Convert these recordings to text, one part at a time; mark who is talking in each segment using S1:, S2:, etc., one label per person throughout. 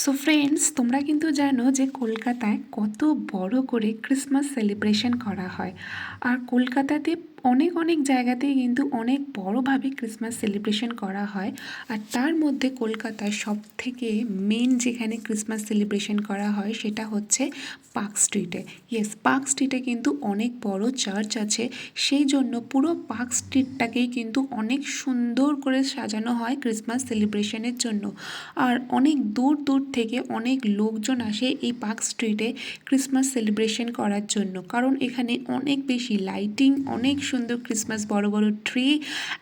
S1: So friends তোমরা কিন্তু জানো যে কলকাতায় কত বড় করে ক্রিসমাস সেলিব্রেশন করা হয়। আর কলকাতাতে অনেক অনেক জায়গাতেই কিন্তু অনেক বড়োভাবে ক্রিসমাস সেলিব্রেশন করা হয়। আর তার মধ্যে কলকাতায় সব থেকে মেন যেখানে ক্রিসমাস সেলিব্রেশন করা হয় সেটা হচ্ছে পার্ক স্ট্রিটে ইয়েস পার্ক স্ট্রিটে কিন্তু অনেক বড় চার্চ আছে। সেই জন্য পুরো পার্ক স্ট্রিটটাকেই কিন্তু অনেক সুন্দর করে সাজানো হয় ক্রিসমাস সেলিব্রেশনের জন্য। আর অনেক দূর দূর থেকে অনেক লোকজন আসে এই পার্ক স্ট্রিটে ক্রিসমাস সেলিব্রেশন করার জন্য। কারণ এখানে অনেক বেশি লাইটিং অনেক সুন্দর ক্রিসমাস বড় বড় ট্রি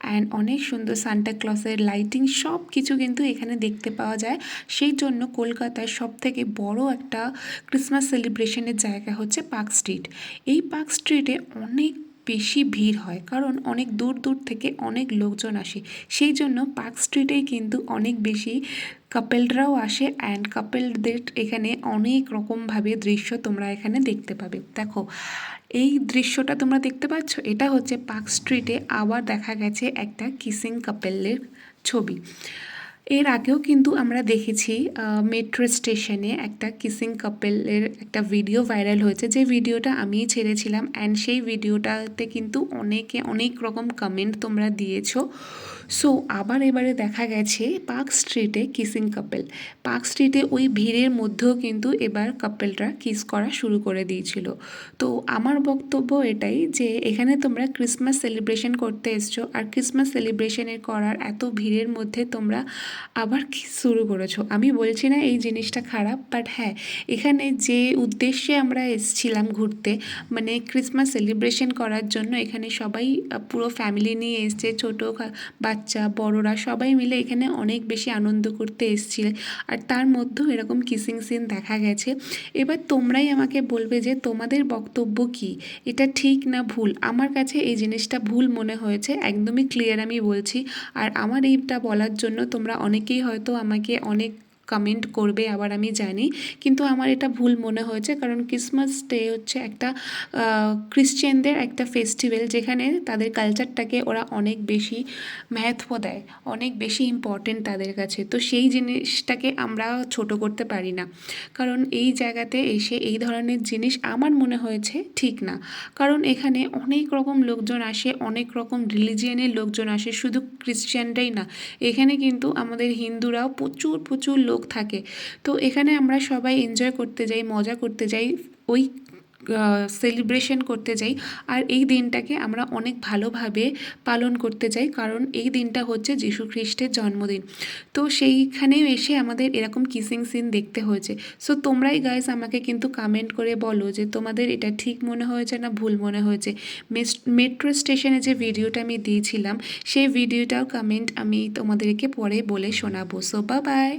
S1: অ্যান্ড অনেক সুন্দর সান্টা ক্লসের লাইটিং সব কিছু কিন্তু এখানে দেখতে পাওয়া যায়। সেই জন্য কলকাতায় সব থেকে বড় একটা ক্রিসমাস সেলিব্রেশনের জায়গা হচ্ছে পার্ক স্ট্রিট এই পার্ক স্ট্রিটে অনেক বেশি ভিড় হয়, কারণ অনেক দূর দূর থেকে অনেক লোকজন আসে। সেই জন্য পার্ক স্ট্রিটেই কিন্তু অনেক বেশি কাপেলরাও আসে অ্যান্ড কাপেলদের এখানে অনেক রকমভাবে দৃশ্য তোমরা এখানে দেখতে পাবে। দেখো এই দৃশ্যটা তোমরা দেখতে পাচ্ছ? এটা হচ্ছে পার্ক স্ট্রিটে আবার দেখা গেছে একটা কিসিং কাপেলের ছবি। এর আগেও কিন্তু আমরা দেখেছি মেট্রো স্টেশনে একটা কিসিং কাপেলের একটা ভিডিও ভাইরাল হয়েছে। যে ভিডিওটা আমিই ছেড়েছিলাম অ্যান্ড সেই ভিডিওটাতে কিন্তু অনেকে অনেক রকম কমেন্ট তোমরা দিয়েছ। সো আবার এবারে দেখা গেছে পার্ক স্ট্রিটে কিসিং কাপেল পার্ক স্ট্রিটে ওই ভিড়ের মধ্যেও কিন্তু এবার কাপেলরা কিস করা শুরু করে দিয়েছিল। তো আমার বক্তব্য এটাই যে এখানে তোমরা ক্রিসমাস সেলিব্রেশন করতে এসছো। আর ক্রিসমাস সেলিব্রেশনের করার এত ভিড়ের মধ্যে তোমরা আবার কি শুরু করেছ? আমি বলছি না এই জিনিসটা খারাপ বাট হ্যাঁ এখানে যে উদ্দেশ্যে আমরা এসছিলাম ঘুরতে মানে ক্রিসমাস সেলিব্রেশন করার জন্য এখানে সবাই, পুরো ফ্যামিলি নিয়ে এসছে, ছোটো বাচ্চা, বড়রা সবাই মিলে এখানে অনেক বেশি আনন্দ করতে এসছিলে। আর তার মধ্যেও এরকম কিসিং সিন দেখা গেছে। এবার তোমরাই আমাকে বলবে যে তোমাদের বক্তব্য কি? এটা ঠিক না ভুল? আমার কাছে এই জিনিসটা ভুল মনে হয়েছে, একদমই ক্লিয়ার আমি বলছি। আর আমার এইটা বলার জন্য তোমরা অনেকেই হয়তো আমাকে অনেক কমেন্ট করবে, আবার আমি জানি। কিন্তু আমার এটা ভুল মনে হয়েছে, কারণ ক্রিসমাস ডে হচ্ছে একটা খ্রিশ্চানদের একটা ফেস্টিভ্যাল যেখানে তাদের কালচারটাকে ওরা অনেক বেশি ম্যাথ্য দেয়, অনেক বেশি ইম্পর্টেন্ট তাদের কাছে। তো সেই জিনিসটাকে আমরা ছোট করতে পারি না। কারণ এই জায়গাতে এসে এই ধরনের জিনিস আমার মনে হয়েছে ঠিক না। কারণ এখানে অনেক রকম লোকজন আসে, অনেক রকম রিলিজিয়ানের লোকজন আসে, শুধু খ্রিশ্চানরাই না। এখানে কিন্তু আমাদের হিন্দুরাও প্রচুর প্রচুর লোক থাকে। তো এখানে আমরা সবাই এনজয় করতে যাই, মজা করতে যাই, ওই সেলিব্রেশন করতে যাই। আর এই দিনটাকে আমরা অনেক ভালোভাবে পালন করতে চাই কারণ এই দিনটা হচ্ছে যীশু খ্রিস্টের জন্মদিন। তো সেইখানেও এসে আমাদের এরকম কিসিং সিন দেখতে হয়েছে। সো তোমরাই গাইস আমাকে কিন্তু কমেন্ট করে বলো যে তোমাদের এটা ঠিক মনে হয়েছে না ভুল মনে হয়েছে। মেট্রো স্টেশনে যে ভিডিওটা আমি দিয়েছিলাম, সেই ভিডিওটাও কমেন্ট আমি তোমাদেরকে পরে বলে শোনাবো। সো বা বাই